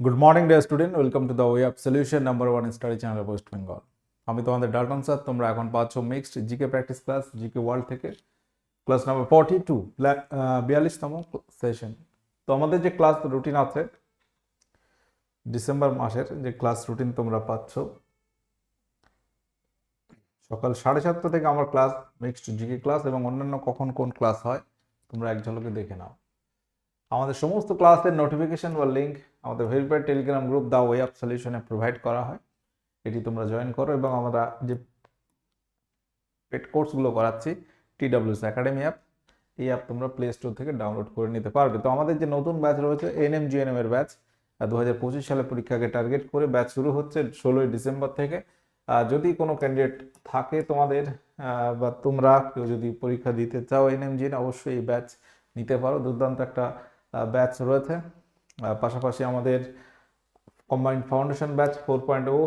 Good morning day student welcome to the way of solution number one study channel west Bengal আমি তোমাদের Dalton sir তোমরা এখন পাচ্ছ mixed GK practice class GK world থেকে। Class number forty two বিয়াল্লিশতম session তো আমাদের যে ক্লাস রুটিন আছে ডিসেম্বর মাসের যে ক্লাস রুটিন তোমরা পাচ্ছ, সকাল সাড়ে সাতটা থেকে আমার ক্লাস মিক্সড জিকে ক্লাস এবং অন্যান্য কখন কোন ক্লাস হয়, তোমরা এক ঝলকে দেখে নাও। আমাদের সমস্ত ক্লাসের নোটিফিকেশন বা লিঙ্ক আমাদের verified Telegram group the way of সলিউশনে provide করা হয়। এটি তোমরা জয়েন করো এবং আমরা যে পেড কোর্সগুলো করাচ্ছি টিডাব্লিউএস একাডেমি অ্যাপ এই অ্যাপ তোমরা প্লে স্টোর থেকে ডাউনলোড করে নিতে পারবে। তো আমাদের যে নতুন ব্যাচ রয়েছে এন এনএম জিএনএম এর ব্যাচ দু হাজার পঁচিশ সালে পরীক্ষাকে টার্গেট করে ব্যাচ শুরু হচ্ছে ষোলোই ডিসেম্বর থেকে। যদি কোনো ক্যান্ডিডেট থাকে তোমাদের বা তোমরা কেউ যদি পরীক্ষা দিতে চাও এনএম জিএন অবশ্যই এই ব্যাচ নিতে পারো। দুর্দান্ত একটা ব্যাচ রয়েছে। পাশাপাশি আমাদের combined foundation batch four point ও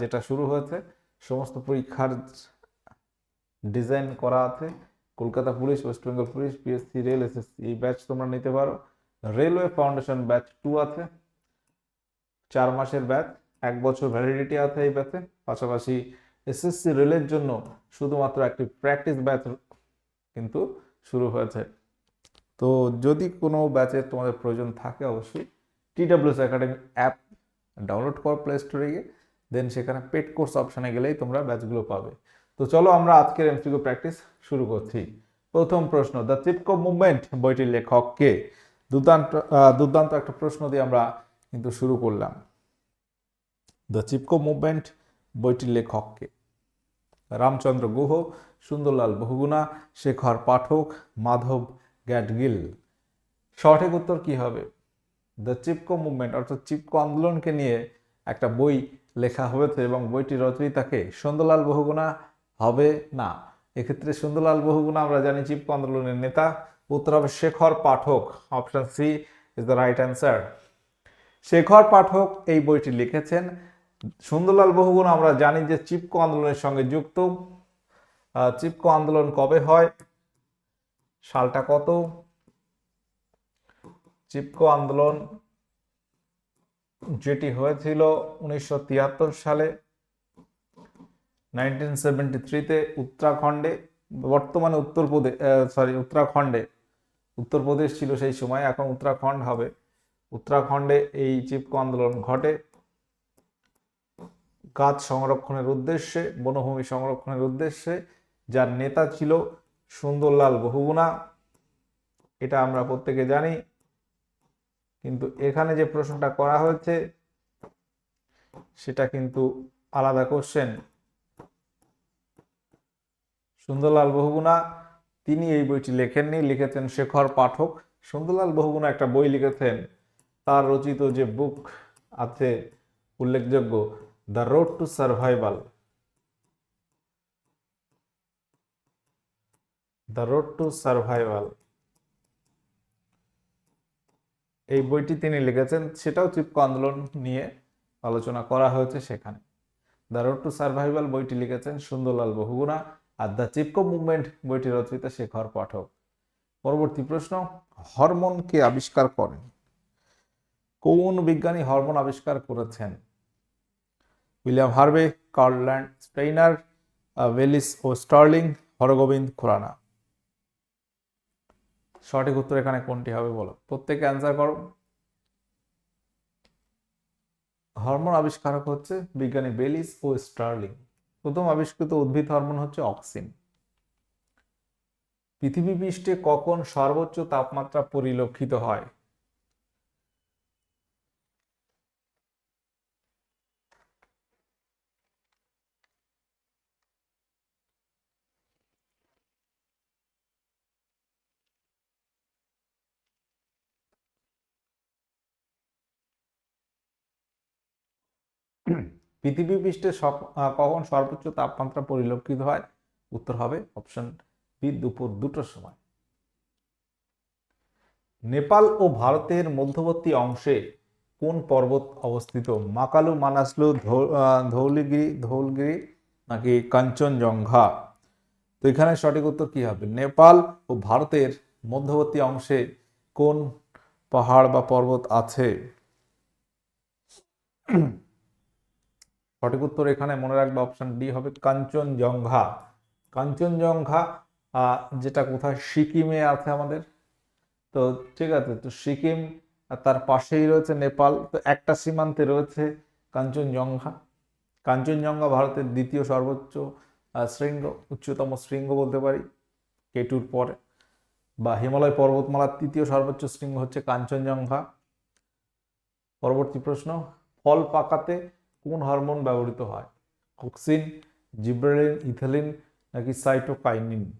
যেটা শুরু হয়েছে, সমস্ত পরীক্ষার ডিজাইন করা আছে। Kolkata police west Bengal police PSC rail SSC এই ব্যাচ তোমরা নিতে পারো। রেলওয়ে ফাউন্ডেশন ব্যাচ টু আছে। চার মাসের ব্যাচ এক বছর ভ্যালিডিটি আছে এই ব্যাচে পাশাপাশি এসএসসি রেলের জন্য শুধুমাত্র একটি প্র্যাকটিস ব্যাচ কিন্তু শুরু হয়েছে। তো যদি কোনো ব্যাচের তোমাদের প্রয়োজন থাকে অবশ্যই T TWS academy app download কর প্লে স্টোরে গিয়ে দেন সেখানে পেড কোর্স অপশানে গেলেই তোমরা ব্যাচগুলো পাবে। তো চলো আমরা আজকের এমসিকিউ প্র্যাকটিস শুরু করছি। প্রথম প্রশ্ন দ্য চিপকো মুভমেন্ট বইটির লেখক কে? দুর্দান্ত দুর্দান্ত একটা প্রশ্ন দিয়ে আমরা কিন্তু শুরু করলাম। দ্য চিপকো মুভমেন্ট বইটির লেখক কে? রামচন্দ্র গুহ, সুন্দরলাল বহুগুণা, শেখর পাঠক, মাধব গ্যাডগিল সঠিক উত্তর কি হবে? দ্য চিপকো মুভমেন্ট অর্থাৎ চিপকো আন্দোলনকে নিয়ে একটা বই লেখা হয়েছে এবং বইটির রচয়িতাকে সুন্দরলাল বহুগুণা হবে না। এক্ষেত্রে সুন্দরলাল বহুগুণা, আমরা জানি চিপকো আন্দোলনের নেতা, উত্তর হবে Shekhar Pathak option C is the right answer Shekhar Pathak এই বইটি লিখেছেন। সুন্দরলাল বহুগুণ, আমরা জানি যে চিপকো আন্দোলনের সঙ্গে যুক্ত। চিপকো আন্দোলন কবে হয়? সালটা কত? চিপকো আন্দোলন যেটি হয়েছিল উনিশশো তিয়াত্তর সালে। নাইনটিন সেভেন্টি থ্রিতে উত্তরাখণ্ডে, বর্তমানে উত্তরপ্রদেশ সরি উত্তরাখণ্ডে, উত্তরপ্রদেশ ছিল সেই সময়, এখন উত্তরাখণ্ড হবে। উত্তরাখণ্ডে এই চিপকো আন্দোলন ঘটে। গাছ সংরক্ষণের উদ্দেশ্যে, বনভূমি সংরক্ষণের উদ্দেশ্যে, যার নেতা ছিল সুন্দরলাল বহুগুণা, এটা আমরা প্রত্যেকে জানি। কিন্তু এখানে যে প্রশ্নটা করা হয়েছে, সেটা কিন্তু আলাদা কোশ্চেন সুন্দরলাল বহুগুণা, তিনি এই বইটি লেখেননি, লিখেছেন শেখর পাঠক। সুন্দরলাল বহুগুণা একটা বই লিখেছেন, তার রচিত যে বুক আছে, উল্লেখযোগ্য the road to survival the road to survival. এই বইটি তিনি লিখেছেন, সেটাও চিপকো আন্দোলন নিয়ে আলোচনা করা হয়েছে সেখানে। দ্য রোড টু সার্ভাইভাল বইটি লিখেছেন সুন্দরলাল বহুগুণা আর দ্য চিপকো মুভমেন্ট বইটি রচয়িতা শেখর পাঠক। পরবর্তী প্রশ্ন, হরমোন কে আবিষ্কার করেন? কোন বিজ্ঞানী হরমোন আবিষ্কার করেছেন? উইলিয়াম হার্ভে কার্ল্যান্ড স্টেইনার ওয়েলিস ও স্টার্লিং, হরগোবিন্দ খুরানা। সঠিক উত্তর এখানে কোনটি হবে বলো। প্রত্যেকে অ্যান্সার করো। হরমোন আবিষ্কারক হচ্ছে বিজ্ঞানী বেলিস ও স্টার্লিং। প্রথম আবিষ্কৃত উদ্ভিদ হরমোন হচ্ছে অক্সিন পৃথিবী পৃষ্ঠে কখন সর্বোচ্চ তাপমাত্রা পরিলক্ষিত হয়? পৃথিবী পৃষ্ঠে কখন সর্বোচ্চ তাপমাত্রা পরিলক্ষিত হয়? উত্তর হবে অপশন বি, দুপুর দুটোর সময়। নেপাল ও ভারতের মধ্যবর্তী অংশে কোন পর্বত অবস্থিত? মাকালু, মানাসলু ধৌলিগিরি, ধৌলগিরি নাকি কাঞ্চনজঙ্ঘা? তো এখানে সঠিক উত্তর কি হবে? নেপাল ও ভারতের মধ্যবর্তী অংশে কোন পাহাড় বা পর্বত আছে? সঠিক উত্তর এখানে মনে রাখবে অপশান ডি হবে কাঞ্চনজঙ্ঘা। কাঞ্চনজঙ্ঘা যেটা কোথায়? সিকিমে আছে আমাদের। তো ঠিক আছে, তো সিকিম তার পাশেই রয়েছে নেপাল, তো একটা সীমান্তে রয়েছে কাঞ্চনজঙ্ঘা। কাঞ্চনজঙ্ঘা ভারতের দ্বিতীয় সর্বোচ্চ শৃঙ্গ, উচ্চতম শৃঙ্গ বলতে পারি, কেটুর পরে। বা হিমালয় পর্বতমালার তৃতীয় সর্বোচ্চ শৃঙ্গ হচ্ছে কাঞ্চনজঙ্ঘা। পরবর্তী প্রশ্ন, ফল পাকাতে কোন হরমোন ব্যবহৃত হয়? অক্সিন জিব্রেলিন ইথিলিন নাকি সাইটোকাইনিন?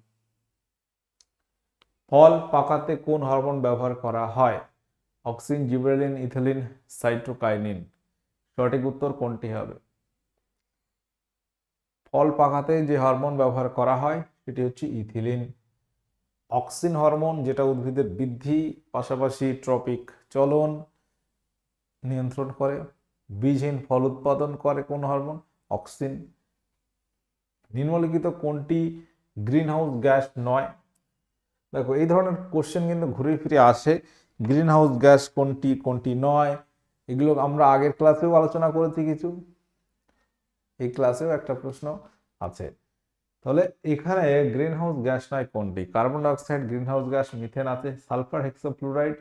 ফল পাকাতে কোন হরমোন ব্যবহার করা হয়? Auxin gibberellin ethylene, cytokinin. সঠিক উত্তর কোনটি হবে? ফল পাকাতে যে হরমোন ব্যবহার করা হয় সেটি হচ্ছে ইথিলিন। অক্সিন হরমোন যেটা উদ্ভিদের বৃদ্ধি, পাশাপাশি ট্রপিক চলন নিয়ন্ত্রণ করে। বীজহীন ফল উৎপাদন করে কোন হরমোন? অক্সিন। নিম্নলিখিত কোনটি? গ্রিন হাউস গ্যাস নয়। দেখো, এই ধরনের কোশ্চেন কিন্তু ঘুরে ফিরে আসে। গ্রিন হাউস গ্যাস কোনটি কোনটি নয়? এগুলো আমরা আগের ক্লাসেও আলোচনা করেছি কিছু। এই ক্লাসেও একটা প্রশ্ন আছে। তাহলে এখানে গ্রিন হাউস গ্যাস নয় কোনটি? Carbon dioxide green house gas, methane আছে, সালফার হেক্সাফ্লুরাইড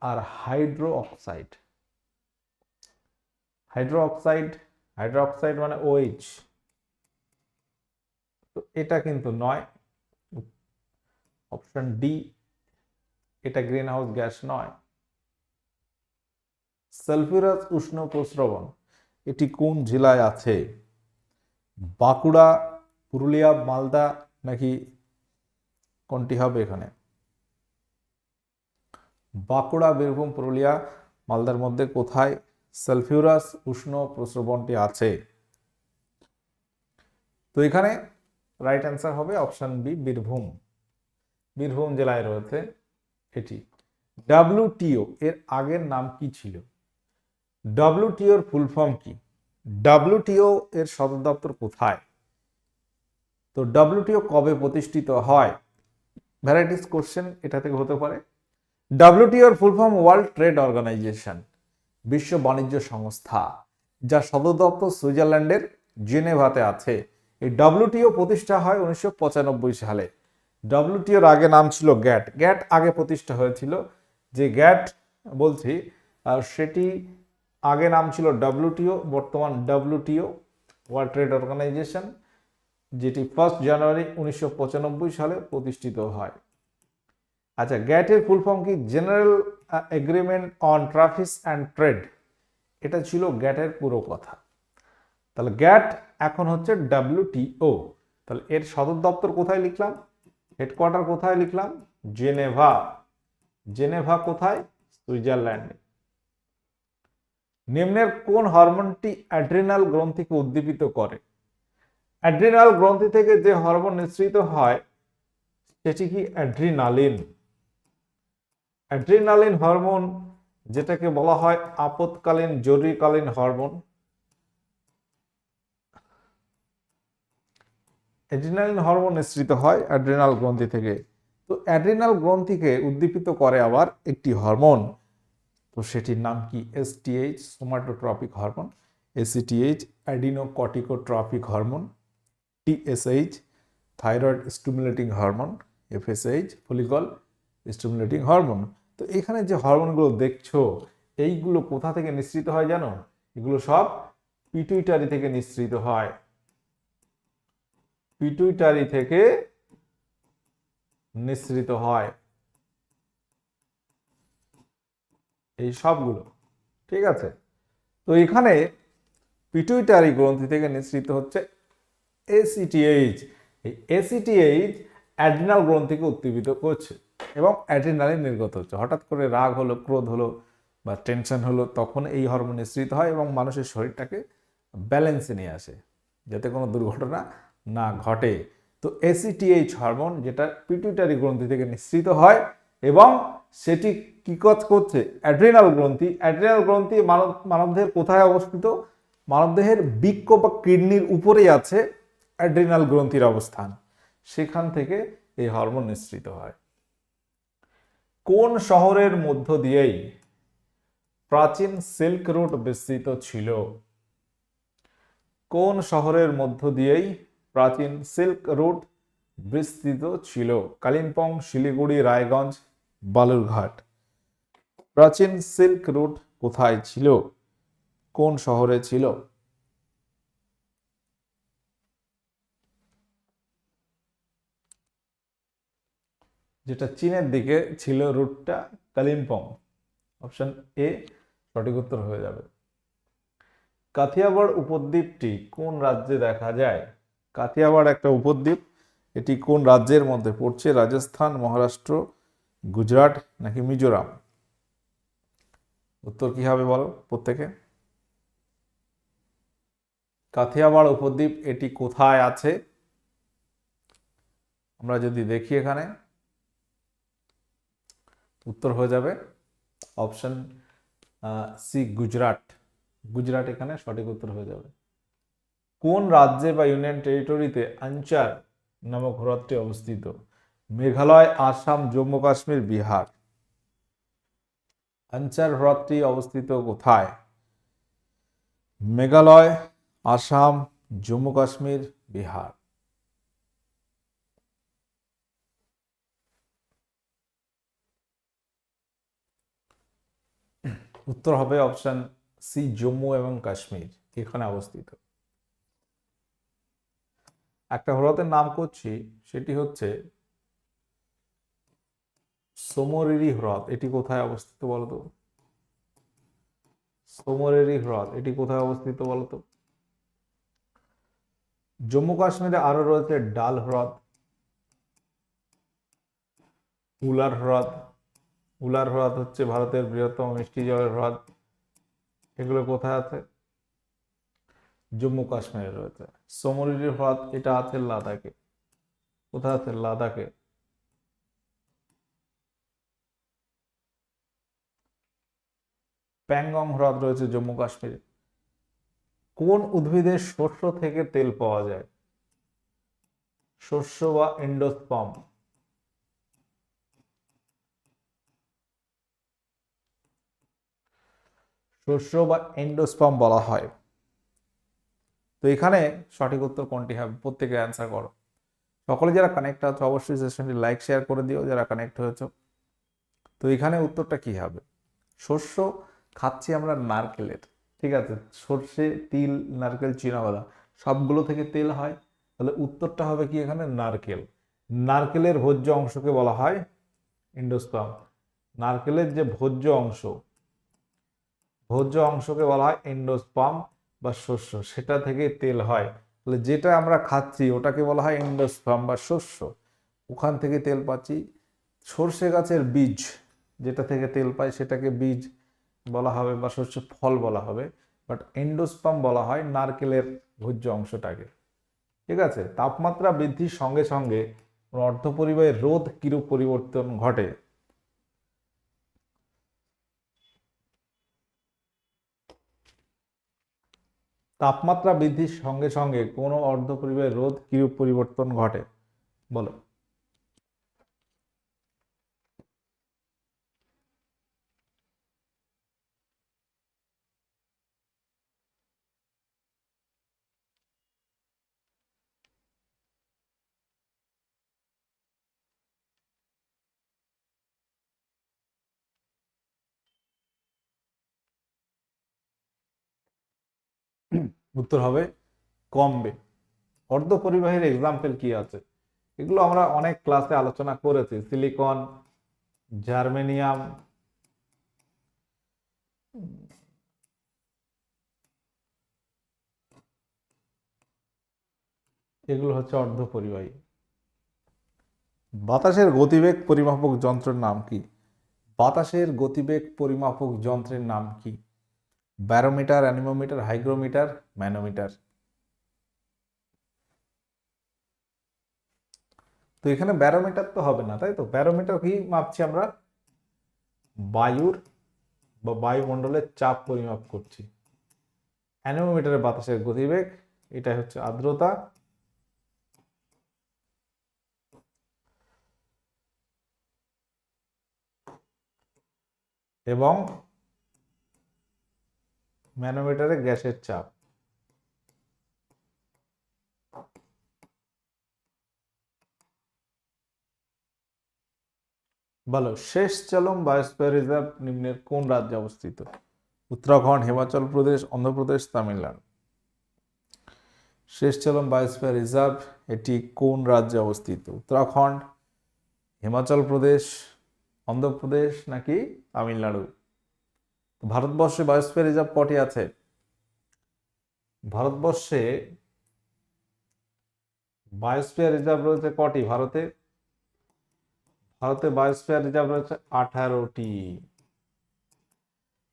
আর hydro oxide hydro oxide oxide মানে ওএইচ তো এটা কিন্তু নয়। অপশন ডি, এটা গ্রিন হাউস গ্যাস নয়। সালফিউরাস উষ্ণ প্রস্রবণ, এটি কোন জেলায় আছে? বাঁকুড়া, পুরুলিয়া, মালদা নাকি কোনটি হবে এখানে? বাঁকুড়া, বীরভূম, পুরুলিয়া, মালদার মধ্যে কোথায়? সালফিউরাস উষ্ণ প্রস্রবণটি আছে। তো এখানে রাইট অ্যান্সার হবে অপশন বি বীরভূম। বীরভূম জেলায় রয়েছে এটি। ডাব্লিউটিও এর আগের নাম কি ছিল? ডাব্লিউটিওর ফুল ফর্ম কি? ডাব্লিউটিও এর সদর দপ্তর কোথায়? তো ডাব্লিউটিও কবে প্রতিষ্ঠিত হয়? ভ্যারাইটিস কোশ্চেন এটা থেকে হতে পারে। ডাব্লিউটিওর full form world trade organization বিশ্ব বাণিজ্য সংস্থা, যা সদর দপ্তর সুইজারল্যান্ডের জেনেভাতে আছে। এই ডাব্লিউটিও প্রতিষ্ঠা হয় উনিশশো পঁচানব্বই সালে। ডাব্লিউটিওর আগে নাম ছিল গ্যাট। গ্যাট আগে প্রতিষ্ঠা হয়েছিল। যে গ্যাট বলছি সেটি আগে নাম ছিল ডাব্লিউটিও, বর্তমান ডাব্লিউটিও, ওয়ার্ল্ড ট্রেড অর্গানাইজেশন, যেটি ফার্স্ট জানুয়ারি উনিশশো পঁচানব্বই সালে প্রতিষ্ঠিত হয়। আচ্ছা গ্যাটের ফুল ফর্ম কি? General agreement on tariffs and trade এটা ছিল গ্যাটের পুরো কথা। তাহলে গ্যাট এখন হচ্ছে ডাব্লিউটিও তাহলে এর সদর দপ্তর কোথায় লিখলাম? হেডকোয়ার্টার কোথায় লিখলাম? জেনেভা জেনেভা কোথায়? সুইজারল্যান্ডে নিম্নের কোন হরমোনটি অ্যাড্রিনাল গ্রন্থিকে উদ্দীপিত করে? অ্যাড্রিনাল গ্রন্থি থেকে যে হরমোন নিঃসৃত হয়, সেটি কি অ্যাড্রিনালিন অ্যাড্রিনালিন হরমোন, যেটাকে বলা হয় আপৎকালীন জরুরিকালীন হরমোন। অ্যাড্রিনালিন হরমোন নিঃসৃত হয় অ্যাড্রিনাল গ্রন্থি থেকে। তো অ্যাড্রিনাল গ্রন্থিকে উদ্দীপিত করে আবার একটি হরমোন। তো সেটির নাম কি? STH somatotropic hormone ACTH adrenocorticotropic hormone TSH thyroid stimulating hormone FSH follicle stimulating hormone তো এখানে যে হরমোনগুলো দেখছ, এইগুলো কোথা থেকে নিঃসৃত হয় জানো? এগুলো সব পিটুইটারি থেকে নিঃসৃত হয়। পিটুইটারি থেকে নিঃসৃত হয়। এই সবগুলো, ঠিক আছে? তো এখানে পিটুইটারি গ্রন্থি থেকে নিঃসৃত হচ্ছে এসিটিএইচ এই এসিটিএইচ অ্যাড্রিনাল গ্রন্থিকে উদ্দীপিত করছে। এবং অ্যাড্রিনালিন নির্গত হচ্ছে। হঠাৎ করে রাগ হলো, ক্রোধ হলো বা টেনশন হলো, তখন এই হরমোন নিঃসৃত হয় এবং মানুষের শরীরটাকে ব্যালেন্সে নিয়ে আসে, যাতে কোনো দুর্ঘটনা না ঘটে। তো এসিটিএইচ হরমোন যেটা পিটুইটারি গ্রন্থি থেকে নিঃসৃত হয় এবং সেটি কি কাজ করছে? অ্যাড্রিনাল গ্রন্থি। অ্যাড্রিনাল গ্রন্থি মানব, মানবদেহের কোথায় অবস্থিত? মানবদেহের বৃক্ক বা কিডনির উপরেই আছে অ্যাড্রিনাল গ্রন্থির অবস্থান। সেখান থেকে এই হরমোন নিঃসৃত হয়। কোন শহরের মধ্য দিয়েই প্রাচীন সিল্ক রুট বিস্তৃত ছিল? কোন শহরের মধ্য দিয়েই প্রাচীন সিল্ক রুট বিস্তৃত ছিল? কালিম্পং, শিলিগুড়ি, রায়গঞ্জ, বালুরঘাট। প্রাচীন সিল্ক রুট কোথায় ছিল? কোন শহরে ছিল? যেটা চীনের দিকে ছিল রুটটা কালিম্পং। অপশন এ, সঠিক উত্তর হয়ে যাবে। কাথিয়াবাড় উপদ্বীপটি কোন রাজ্যে দেখা যায়? কাথিয়াবাড় একটা উপদ্বীপ। এটি কোন রাজ্যের মধ্যে পড়ছে? রাজস্থান, মহারাষ্ট্র, গুজরাট নাকি মিজোরাম? উত্তর কি হবে বলো প্রত্যেকে? কাথিয়াবাড় উপদ্বীপ এটি কোথায় আছে? আমরা যদি দেখি এখানে উত্তর হয়ে যাবে। অপশন সি গুজরাট গুজরাট এখানে সঠিক উত্তর হয়ে যাবে। কোন রাজ্যে বা ইউনিয়ন টেরিটরিতে আঞ্চার নামক হ্রদটি অবস্থিত? মেঘালয়, আসাম, জম্মু, কাশ্মীর, বিহার। আঞ্চার হ্রদটি অবস্থিত কোথায়? মেঘালয়, আসাম, জম্মু, কাশ্মীর, বিহার। উত্তর হবে অপশন সি জম্মু এবং কাশ্মীর। এখানে অবস্থিত। একটা হ্রদের নাম করছি, সেটি হচ্ছে সোমরেরি হ্রদ। এটি কোথায় অবস্থিত বলতো? সোমরেরি হ্রদ। এটি কোথায় অবস্থিত বলতো? জম্মু কাশ্মীরে আরও রয়েছে ডাল হ্রদ উলার হ্রদ উলার হ্রদ হচ্ছে ভারতের বৃহত্তম মিষ্টি জলের হ্রদ। এগুলো কোথায় আছে? জম্মু কাশ্মীরে রয়েছে। সোমরিরি হ্রদ, এটা আছে লাদাখে। কোথায় আছে? লাদাখে। প্যাংগং হ্রদ রয়েছে জম্মু কাশ্মীরে। কোন উদ্ভিদের শস্য থেকে তেল পাওয়া যায়? শস্য বা এন্ডোস্পাম শস্য বা এন্ডোস্পাম বলা হয়। তো এখানে সঠিক উত্তর কোনটি হবে? প্রত্যেকে অ্যান্সার করো। সকলে যারা কানেক্ট আছে, অবশ্যই সেশনটি লাইক শেয়ার করে দিও, যারা কানেক্ট হয়েছে। তো এখানে উত্তরটা কি হবে? শস্য খাচ্ছি আমরা নারকেলের, ঠিক আছে? সর্ষে, তিল, নারকেল, চীনাবাদাম, সবগুলো থেকে তেল হয়। তাহলে উত্তরটা হবে কি এখানে? নারকেল। নারকেলের ভোজ্য অংশকে বলা হয় ইন্ডোস্পাম নারকেলের যে ভোজ্য অংশ ভোজ্য অংশকে বলা হয় এন্ডোস্পাম বা শস্য, সেটা থেকে তেল হয়। তাহলে যেটা আমরা খাচ্ছি, ওটাকে বলা হয় এন্ডোস্পাম বা শস্য। ওখান থেকে তেল পাচ্ছি। সর্ষে গাছের বীজ, যেটা থেকে তেল পাই, সেটাকে বীজ বলা হবে বা শস্য ফল বলা হবে। বাট এন্ডোস্পাম বলা হয় নারকেলের ভোজ্য অংশটাকে। ঠিক আছে? তাপমাত্রা বৃদ্ধির সঙ্গে সঙ্গে অর্ধপরিবাহীর রোধ কিরূপ পরিবর্তন ঘটে? তাপমাত্রা বৃদ্ধির সঙ্গে সঙ্গে কোনো অর্ধপরিবাহের রোধ কিরূপ পরিবর্তন ঘটে? বলো। উত্তর হবে কমবে। অর্ধ অর্ধপরিবাহীর এক্সাম্পল কি আছে? এগুলো আমরা অনেক ক্লাসে আলোচনা করেছি। সিলিকন জার্মেনিয়াম এগুলো হচ্ছে অর্ধপরিবাহী বাতাসের গতিবেগ পরিমাপক যন্ত্রের নাম কি? বাতাসের গতিবেগ পরিমাপক যন্ত্রের নাম কি? Barometer, anemometer, hygrometer, manometer. তো এখানে ব্যারোমিটার তো হবে না, তাই তো? ব্যারোমিটার কি মাপছি আমরা? বায়ুর বা বায়ুমণ্ডলের চাপ পরিমাপ করছি। অ্যানিমোমিটারে বাতাসের গতিবেগ এটা হচ্ছে আর্দ্রতা। এবং ম্যানোমিটারে গ্যাসের চাপ। বলো, শেষ চলম বায়োস্ফিয়ার রিজার্ভ নিম্নের কোন রাজ্যে অবস্থিত? উত্তরাখণ্ড, হিমাচল প্রদেশ, অন্ধ্রপ্রদেশ, তামিলনাড়ু। শেষ চলম বায়োস্ফিয়ার রিজার্ভ এটি কোন রাজ্যে অবস্থিত? উত্তরাখণ্ড, হিমাচল প্রদেশ, অন্ধ্রপ্রদেশ নাকি তামিলনাড়ু? ভারতবর্ষে বায়োস্ফিয়ার রিজার্ভ কটি আছে? ভারতবর্ষে বায়োস্ফিয়ার রিজার্ভ রয়েছে কটি? ভারতে? ভারতে বায়োস্ফিয়ার রিজার্ভ রয়েছে আঠারোটি।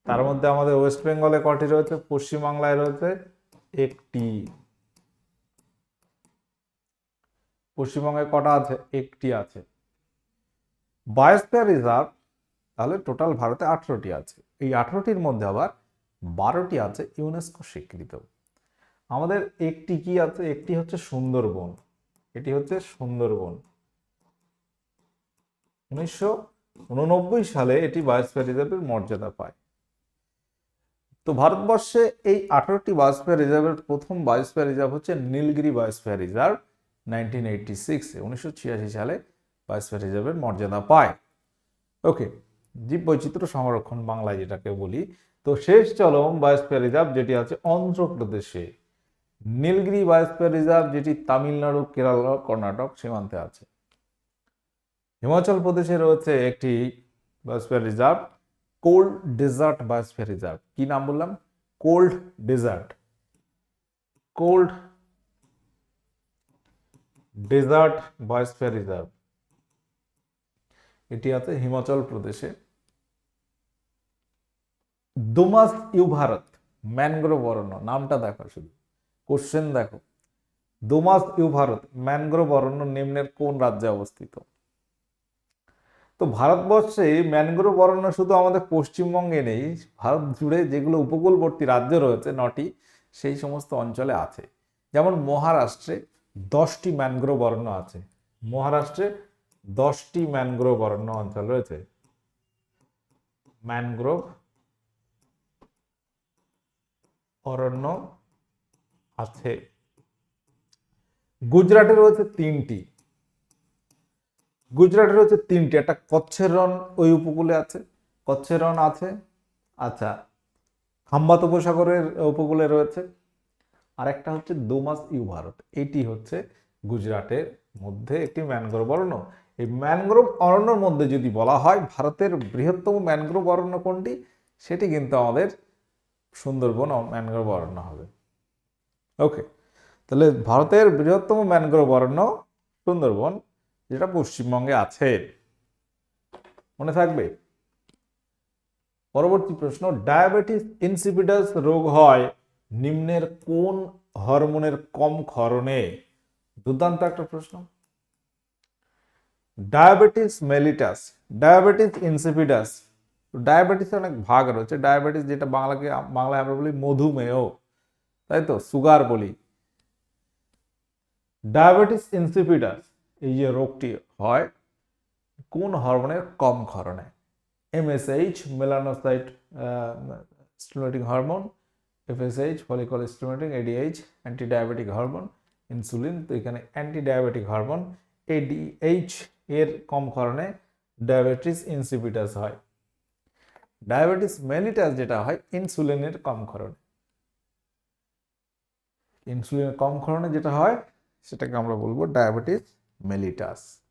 তার মধ্যে আমাদের ওয়েস্ট বেঙ্গলে কটি রয়েছে? পশ্চিমবাংলায় রয়েছে একটি। পশ্চিমবঙ্গে কটা আছে? একটি আছে। বায়োস্ফিয়ার রিজার্ভ তাহলে টোটাল ভারতে আঠারোটি আছে। এই আঠারোটির মধ্যে আবার বারোটি আছে ইউনেস্কো স্বীকৃত। আমাদের একটি কি আছে? একটি হচ্ছে সুন্দরবন। এটি হচ্ছে সুন্দরবন। উনিশশো উননব্বই সালে এটি বায়োস্ফিয়ার রিজার্ভের মর্যাদা পায়। তো ভারতবর্ষে এই আঠারোটি বায়োস্ফিয়ার রিজার্ভের প্রথম বায়োস্ফিয়ার রিজার্ভ হচ্ছে Nilgiri biosphere reserve nineteen eighty সিক্সে উনিশশো ছিয়াশি সালে বায়োস্ফিয়ার রিজার্ভের মর্যাদা পায়। ওকে জীব বৈচিত্র্য সংরক্ষণ বাংলায় যেটাকে বলি, তো শেষ চলম বায়োস্ফিয়ার রিজার্ভ যেটি আছে অন্ধ্রপ্রদেশে। নীলগিরি বায়োস্ফিয়ার রিজার্ভ যেটি তামিলনাড়ু, কেরালা, কর্ণাটক সীমান্তে আছে। হিমাচল প্রদেশে রয়েছে একটি biosphere reserve, cold desert biosphere reserve. কি নাম বললাম? Cold desert. Cold desert biosphere reserve. এটি আছে হিমাচল প্রদেশে। দুমাস ইউ ভারত, ম্যানগ্রোভ অরণ্য, নামটা দেখো শুধু কোশ্চেন দেখো। দুমাস ইউ ভারত, ম্যানগ্রোভ অরণ্য নিম্নের কোন রাজ্যে অবস্থিত? তো ভারতবর্ষে ম্যানগ্রোভ অরণ্য শুধু আমাদের পশ্চিমবঙ্গে নেই, ভারত জুড়ে যেগুলো উপকূলবর্তী রাজ্য রয়েছে, নটি, সেই সমস্ত অঞ্চলে আছে। যেমন মহারাষ্ট্রে দশটি ম্যানগ্রোভ অরণ্য আছে। মহারাষ্ট্রে দশটি ম্যানগ্রোভ অরণ্য অঞ্চল রয়েছে। ম্যানগ্রোভ অরণ্য আছে। গুজরাটে রয়েছে তিনটি। গুজরাটে রয়েছে তিনটি। একটা কচ্ছের রন ওই উপকূলে আছে। কচ্ছের রন আছে। আচ্ছা খাম্বাত উপসাগরের উপকূলে রয়েছে। আর একটা হচ্ছে দোমাস ইউ ভারত। এটি হচ্ছে গুজরাটের মধ্যে একটি ম্যানগ্রোভ অরণ্য। এই ম্যানগ্রোভ অরণ্যর মধ্যে যদি বলা হয়, ভারতের বৃহত্তম ম্যানগ্রোভ অরণ্য কোনটি? সেটি কিন্তু আমাদের সুন্দরবন ম্যানগ্রোভ অরণ্য হবে। ওকে তাহলে ভারতের বৃহত্তম ম্যানগ্রোভ অরণ্য সুন্দরবন, যেটা পশ্চিমবঙ্গে আছে। মনে থাকবে? পরবর্তী প্রশ্ন, ডায়াবেটিস ইনসিপিডাস রোগ হয় নিম্নের কোন হরমোনের কম ক্ষরণে? দুর্দান্ত একটা প্রশ্ন। Diabetes mellitus, diabetes insipidus diabetes অনেক ভাগ রয়েছে। ডায়াবেটিস যেটা বাংলাকে, বাংলায় আমরা বলি মধুমেহ। তাই তো? সুগার বলি। ডায়াবেটিস ইনসিপিডাস এই যে রোগটি হয়, কোন হরমোনের কম ক্ষরণে MSH melanocyte stimulating hormone FSH follicle stimulating ADH anti diabetic hormone insulin তো এখানে অ্যান্টি ডায়াবেটিক হরমোন এডিএইচ এর কম ক্ষরণে ডায়াবেটিস ইনসিপিটাস হয়। ডায়াবেটিস মেলিটাস যেটা হয় ইনসুলিনের কম ক্ষরণে। ইনসুলিনের কম ক্ষরণে যেটা হয়, সেটাকে আমরা বলব ডায়াবেটিস মেলিটাস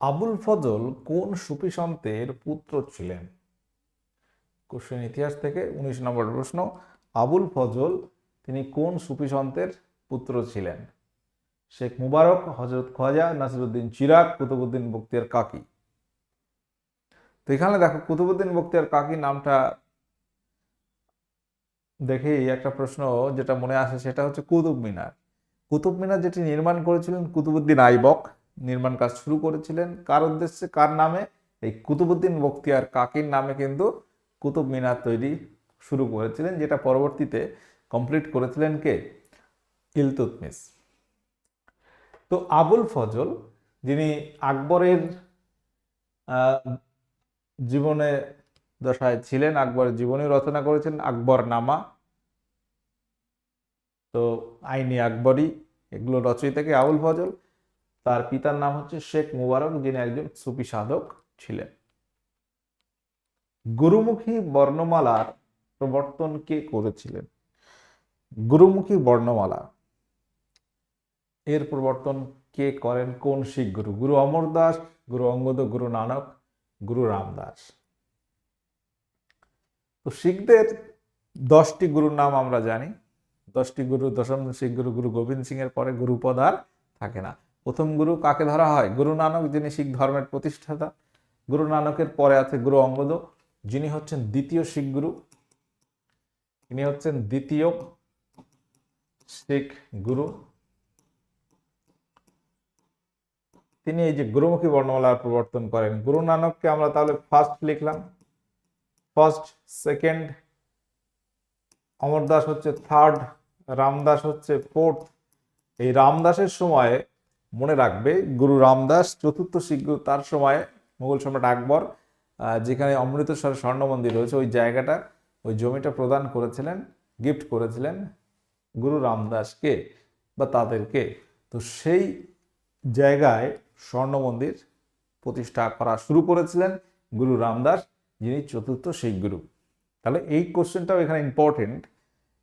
আবুল ফজল কোন সুফিসন্তের পুত্র ছিলেন? কোশ্চেন ইতিহাস থেকে উনিশ নম্বর প্রশ্ন, আবুল ফজল তিনি কোন সুফিসন্তের পুত্র ছিলেন? শেখ মুবারক হজরত খোয়াজা, নাসিরুদ্দিন চিরাক কুতুবুদ্দিন বক্তিয়ার কাকি। তো এখানে দেখো, কুতুবুদ্দিন বক্তিয়ার কাকি নামটা দেখেই একটা প্রশ্ন যেটা মনে আসে, সেটা হচ্ছে কুতুব মিনার। কুতুব মিনার যেটি নির্মাণ করেছিলেন কুতুবুদ্দিন আইবক, নির্মাণ কাজ শুরু করেছিলেন কার উদ্দেশ্যে, কার নামে? এই কুতুবুদ্দিন বক্তিয়ার কাকির নামে কিন্তু কুতুব মিনার তৈরি শুরু করেছিলেন, যেটা পরবর্তীতে কমপ্লিট করেছিলেন কে? ইলতুতমিস তো আবুল ফজল যিনি আকবরের জীবনে দশায় ছিলেন আকবরের জীবনী রচনা করেছেন, আকবর নামা। তো আইনি আকবরী এগুলো রচয়িতা কে আবুল ফজল। তার পিতার নাম হচ্ছে শেখ মুবারক, যিনি একজন সুফি সাধক ছিলেন। গুরুমুখী বর্ণমালার প্রবর্তন কে করেছিলেন? গুরুমুখী বর্ণমালা। এর প্রবর্তন কে করেন? কোন শিখ গুরু? গুরু অমর দাস, গুরু অঙ্গদ, গুরু নানক। গুরু রামদাস। তো শিখদের দশটি গুরুর নাম আমরা জানি। দশটি গুরু, দশম শিখ গুরু গুরু গোবিন্দ সিং এর পরে গুরুপদ আর থাকে না। প্রথম গুরু কাকে ধরা হয়? গুরু নানক, যিনি শিখ ধর্মের প্রতিষ্ঠাতা। গুরু নানকের পরে আছে গুরু অঙ্গদ, যিনি হচ্ছেন দ্বিতীয় শিখ গুরু। তিনি হচ্ছেন দ্বিতীয় শিখ গুরু। তিনি এই যে গুরুমুখী বর্ণমালার প্রবর্তন করেন, গুরু নানককে আমরা তাহলে ফার্স্ট লিখলাম। ফার্স্ট সেকেন্ড অমরদাস হচ্ছে থার্ড রামদাস হচ্ছে ফোর্থ এই রামদাসের সময় মনে রাখবে, গুরু রামদাস চতুর্থ শিখ তার সময়ে মুঘল সম্রাট আকবর যেখানে অমৃতসর স্বর্ণ মন্দির রয়েছে, ওই জায়গাটা, ওই জমিটা প্রদান করেছিলেন গিফট করেছিলেন গুরু রামদাসকে বা তাদেরকে। তো সেই জায়গায় স্বর্ণ মন্দির প্রতিষ্ঠা করা শুরু করেছিলেন গুরু রামদাস, যিনি চতুর্থ শিখ গুরু। তাহলে এই কোশ্চেনটাও এখানে ইম্পর্টেন্ট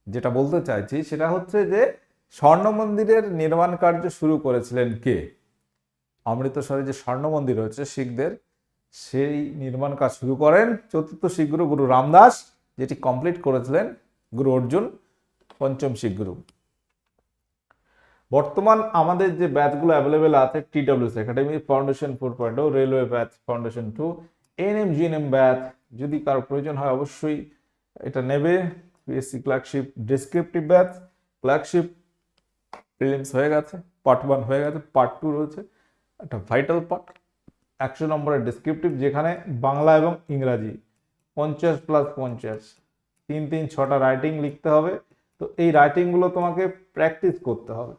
যেটা বলতে চাইছি সেটা হচ্ছে যে স্বর্ণ মন্দিরের নির্মাণ কার্য শুরু করেছিলেন কে? অমৃতসরে যে স্বর্ণ মন্দির রয়েছে শিখদের, সেই নির্মাণ কাজ শুরু করেন চতুর্থ শিখ গুরু গুরু রামদাস, যেটি কমপ্লিট করেছিলেন গুরু অর্জুন, পঞ্চম শিখ গুরু। বর্তমান আমাদের যে ব্যাচগুলো অ্যাভেলেবেল আছে TWC academy foundation four point railway batch foundation two NM GNM batch যদি কারও প্রয়োজন হয় অবশ্যই এটা নেবে। PSC clerkship descriptive batch clerkship prelims হয়ে গেছে পার্ট ওয়ান হয়ে গেছে পার্ট টু রয়েছে। একটা ভাইটাল পার্ট একশো নম্বরের ডিসক্রিপটিভ যেখানে বাংলা এবং ইংরাজি, পঞ্চাশ প্লাস পঞ্চাশ, তিন তিন, ছটা রাইটিং লিখতে হবে। তো এই রাইটিংগুলো তোমাকে প্র্যাকটিস করতে হবে।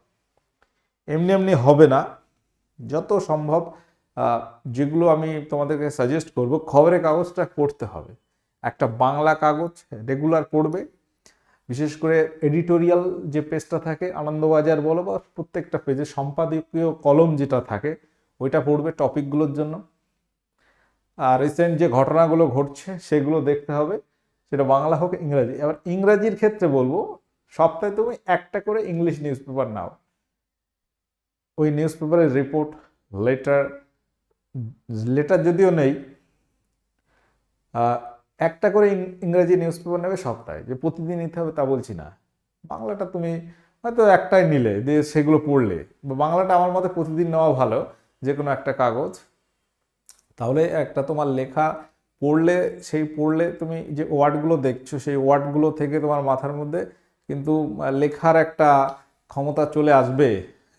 এমনি এমনি হবে না। যত সম্ভব যেগুলো আমি তোমাদেরকে সাজেস্ট করব, খবরের কাগজটা পড়তে হবে। একটা বাংলা কাগজ রেগুলার পড়বে। বিশেষ করে এডিটোরিয়াল যে পেজটা থাকে, আনন্দবাজার বলো বা প্রত্যেকটা পেজে সম্পাদকীয় কলম যেটা থাকে, ওইটা পড়বে টপিকগুলোর জন্য। আর রিসেন্ট যে ঘটনাগুলো ঘটছে, সেগুলো দেখতে হবে। সেটা বাংলা হোক ইংরাজি। এবার ইংরাজির ক্ষেত্রে বলব, সপ্তাহে তুমি একটা করে ইংলিশ নিউজ পেপার নাও। ওই নিউজ পেপারের রিপোর্ট লেটার লেটার যদিও নেই একটা করে ইংরেজি নিউজ পেপার নেবে সপ্তাহে যে প্রতিদিন নিতে হবে তা বলছি না। বাংলাটা তুমি হয়তো একটাই নিলে দিয়ে সেগুলো পড়লে। বা বাংলাটা আমার মতে প্রতিদিন নেওয়া ভালো যে কোনো একটা কাগজ। তাহলে একটা তোমার লেখা পড়লে, সেই পড়লে তুমি যে ওয়ার্ডগুলো দেখছ, সেই ওয়ার্ডগুলো থেকে তোমার মাথার মধ্যে কিন্তু লেখার একটা ক্ষমতা চলে আসবে।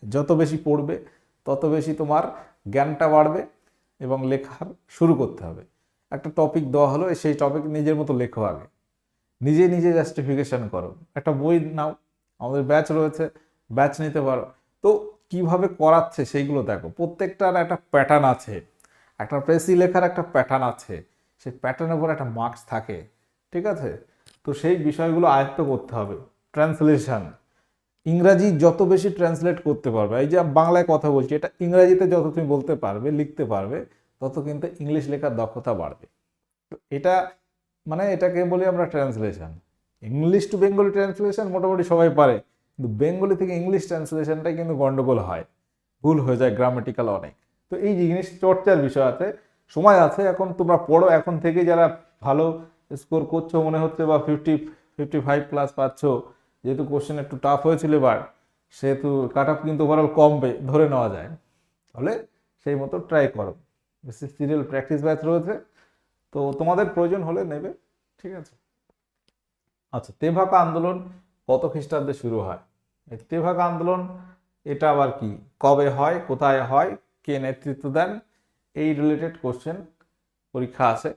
যত বেশি পড়বে, তত বেশি তোমার জ্ঞানটা বাড়বে এবং লেখার শুরু করতে হবে। একটা টপিক দেওয়া হলো, সেই টপিক নিজের মতো লেখো আগে। নিজে নিজে জাস্টিফিকেশন করো। একটা বই নাও, আমাদের ব্যাচ রয়েছে ব্যাচ নিতে পারো। তো কীভাবে করাচ্ছে সেইগুলো দেখো। প্রত্যেকটার একটা প্যাটার্ন আছে। একটা প্রেসি লেখার একটা প্যাটার্ন আছে। সেই প্যাটার্নের উপর একটা মার্কস থাকে। ঠিক আছে? তো সেই বিষয়গুলো আয়ত্ত করতে হবে। ট্রান্সলেশন ইংরাজি যত বেশি ট্রান্সলেট করতে পারবে, এই যে বাংলায় কথা বলছি, এটা ইংরাজিতে যত তুমি বলতে পারবে, লিখতে পারবে, তত কিন্তু ইংলিশ লেখার দক্ষতা বাড়বে। তো এটা মানে এটাকে বলি আমরা translation English to Bengali translation মোটামুটি সবাই পারে, কিন্তু বেঙ্গলি থেকে ইংলিশ ট্রান্সলেশনটাই কিন্তু গন্ডগোল হয়, ভুল হয়ে যায় গ্রামাটিক্যাল অনেক। তো এই জিনিস চর্চার বিষয় আছে, সময় আছে, এখন তোমরা পড়ো, এখন থেকে যারা ভালো স্কোর করছ, মনে হচ্ছে বা ফিফটি ফিফটি ফাইভ প্লাস পাচ্ছ যেহেতু কোশ্চেন একটু টাফ হয়েছিল এবার, সেহেতু কাট আপ কিন্তু ওভারঅল কমবে, ধরে নেওয়া যায়। তাহলে সেই মতো ট্রাই করো। বেশি সিরিয়াল প্র্যাকটিস ব্যাচ রয়েছে। তো তোমাদের প্রয়োজন হলে নেবে, ঠিক আছে? আচ্ছা তেভাকা আন্দোলন কত খ্রিস্টাব্দে শুরু হয়? তেভাকা আন্দোলন, এটা আবার কি? কবে হয়? কোথায় হয়? কে নেতৃত্ব দেন? এই রিলেটেড কোশ্চেন পরীক্ষা আছে।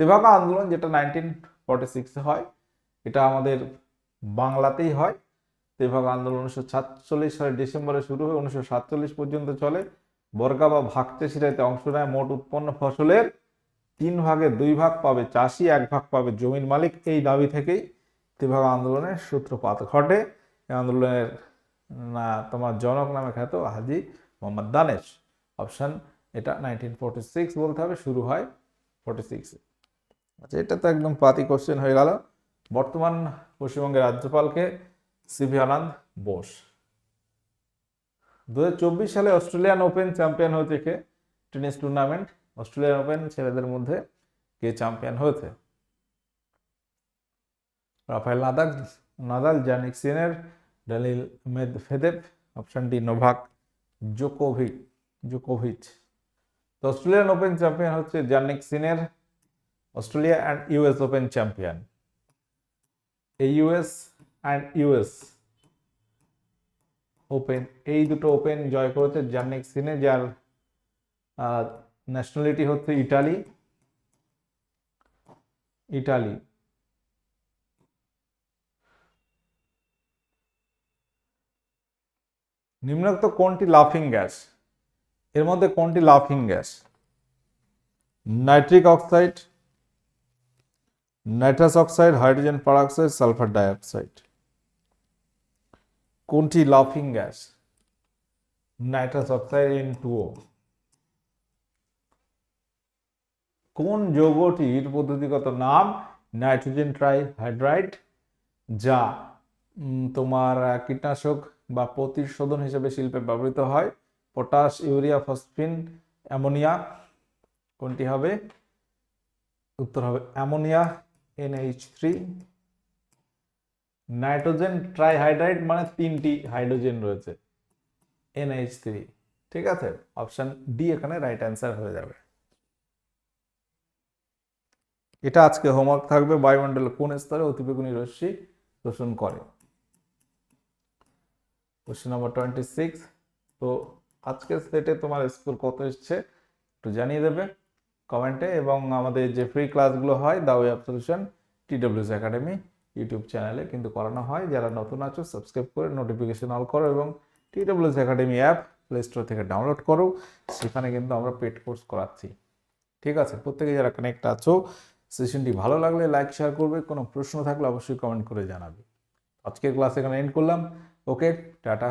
তেভাকা আন্দোলন যেটা নাইনটিন ফর্টি সিক্সে হয়, এটা আমাদের বাংলাতেই হয়। তেভাগা আন্দোলন উনিশশো সাতচল্লিশ সালের ডিসেম্বরে শুরু হয়ে উনিশশো সাতচল্লিশ পর্যন্ত চলে। বর্গা বা ভাগ এতে অংশ নেয় মোট উৎপন্ন ফসলের তিন ভাগে দুই ভাগ পাবে চাষি, এক ভাগ পাবে জমির মালিক। এই দাবি থেকেই ত্রিভাগ আন্দোলনের সূত্রপাত ঘটে। এই আন্দোলনের, না, তোমার জনক নামে খ্যাত হাজি মোহাম্মদ দানেশ। অপশান, এটা নাইনটিন ফোরটি সিক্স বলতে হবে, শুরু হয় ফোরটি সিক্সে আচ্ছা এটা তো একদম পাতি কোশ্চেন হয়ে গেল। বর্তমান পশ্চিমবঙ্গের রাজ্যপালকে সিভি আনন্দ বোস। দু হাজার চব্বিশ সালে অস্ট্রেলিয়ান ওপেন চ্যাম্পিয়ন হয়েছে কে? Tennis tournament. অস্ট্রেলিয়ান ওপেন ছেলেদের মধ্যে কে চ্যাম্পিয়ন হয়েছে? Rafael Nadal Nadal, Jannik Sinner Daniil Medvedev option D Novak Djokovic জোকোভিচ। তো অস্ট্রেলিয়ান ওপেন চ্যাম্পিয়ন হচ্ছে Jannik Sinner, Australia and US Open champion. US and US Open এই দুটো open জয় করেছে Jannik সিনে যার ন্যাশনালিটি হচ্ছে ইটালি। ইটালি। নিম্নোক্ত কোনটি লাফিং গ্যাস এর মধ্যে কোনটি লাফিং gas nitric oxide nitrous oxide, hydrogen peroxide sulphur dioxide. কোনটি লাফিং gas? Nitrous oxide N two O কোন যৌগটির পদ্ধতিগত নাম নাইট্রোজেন ট্রাই ট্রাইহাইড্রাইড? যা তোমার কীটনাশক বা প্রতিশোধন হিসেবে শিল্পে ব্যবহৃত হয়। Potash, urea, phosphine, ammonia. কোনটি হবে? উত্তর হবে ammonia. NH three nitrogen trihydride মানে তিনটি হাইড্রোজেন রয়েছে এনএইচ থ্রি ঠিক আছে? অপশন ডি এখানে রাইট অ্যান্সার হয়ে যাবে। এটা আজকে হোমওয়ার্ক থাকবে বায়ুমণ্ডলে কোন স্তরে অতিবেগুনি রশ্মি শোষণ করে? কোশ্চেন নাম্বার টোয়েন্টি সিক্স তো আজকের সেটে তোমার স্কোর কত এসছে একটু জানিয়ে দেবে। কমেন্টে এবং আমাদের যে ফ্রি ক্লাসগুলো হয় the way of solution TWS academy YouTube চ্যানেলে কিন্তু করানো হয়। যারা নতুন আছো সাবস্ক্রাইব করে নোটিফিকেশন অল করো এবং TWS academy app play store থেকে ডাউনলোড করো। সেখানে কিন্তু আমরা পেড কোর্স করাচ্ছি। ঠিক আছে? প্রত্যেকে যারা কানেক্ট আছো সেশনটি ভালো লাগলে লাইক শেয়ার করবে। কোনো প্রশ্ন থাকলে অবশ্যই কমেন্ট করে জানাবে। আজকের ক্লাস এখানে এন্ড করলাম। Okay tata.